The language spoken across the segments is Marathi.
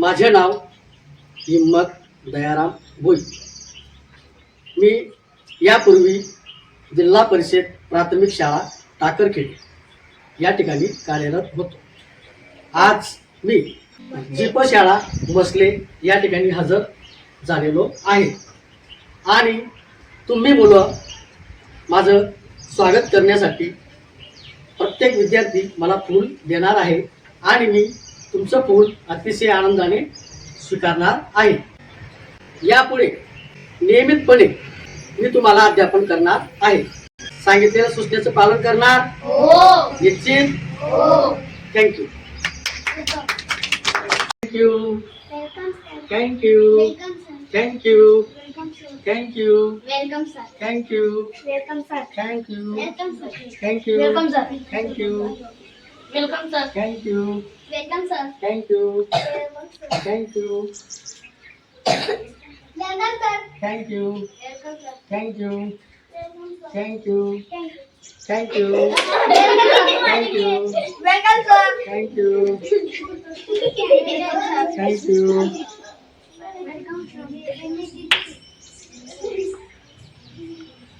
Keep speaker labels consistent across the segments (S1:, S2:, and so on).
S1: माझे नाव हिम्मत दयाराम भोई. मी यापूर्वी जिल्हा परिषद प्राथमिक शाळा टाकरखेड या ठिकाणी कार्यरत होतो. आज मी जीप शाळा मसले या ठिकाणी हजर झालेलो आहे. आणि तुम्ही मुलं माझं स्वागत करण्यासाठी प्रत्येक विद्यार्थी मला फूल देणार आहे आणि मी तुमचं फूल अतिशय आनंदाने स्वीकारणार आहे यापुढे नियमितपणे मी तुम्हाला अध्यापन करणार आहे सांगितलेल्या सूचनेचं पालन करणार निश्चित thank you thank you thank you thank you thank you
S2: Welcome, sir.
S1: Thank you
S2: Welcome, sir.
S1: Thank you
S2: Welcome, sir.
S1: Thank you
S2: Welcome, sir.
S1: Thank you
S2: welcome sir
S1: thank you
S2: welcome sir
S1: thank you
S2: welcome sir
S1: thank you
S2: welcome sir
S1: thank you
S2: welcome sir
S1: thank you thank you thank you thank you
S2: welcome sir
S1: thank you
S2: thank you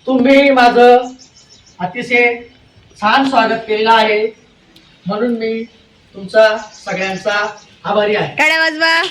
S1: तुम्ही माझं अतिशय छान स्वागत केलेलं आहे म्हणून मी तुमचा सगळ्यांचा आभारी आहे.
S3: वाजवा.